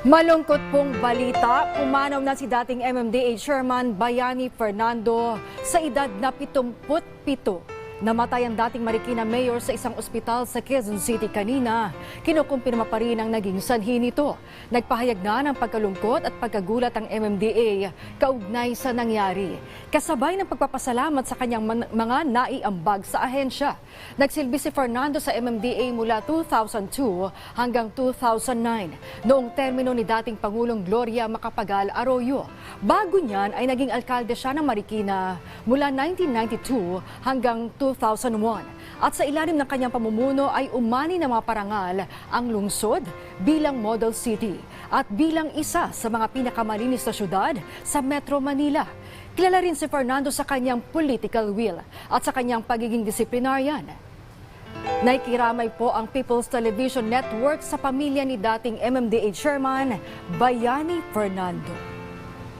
Malungkot pong balita, pumanaw na si dating MMDA Chairman Bayani Fernando sa edad na 77. Namatay ang dating Marikina Mayor sa isang ospital sa Quezon City kanina. Kinukumpirma pa rin ang naging sanhi nito. Nagpahayag na ng pagkalungkot at pagkagulat ang MMDA kaugnay sa nangyari. Kasabay ng pagpapasalamat sa kanyang mga naiambag sa ahensya. Nagsilbi si Fernando sa MMDA mula 2002 hanggang 2009 noong termino ni dating Pangulong Gloria Macapagal Arroyo. Bago niyan ay naging alkalde siya ng Marikina mula 1992 hanggang 2001. At sa ilalim ng kanyang pamumuno ay umani ng mga parangal ang lungsod bilang model city at bilang isa sa mga pinakamalinis na syudad sa Metro Manila. Kilala rin si Fernando sa kanyang political will at sa kanyang pagiging disiplinaryan. Naikiramay po ang People's Television Network sa pamilya ni dating MMDA Chairman Bayani Fernando.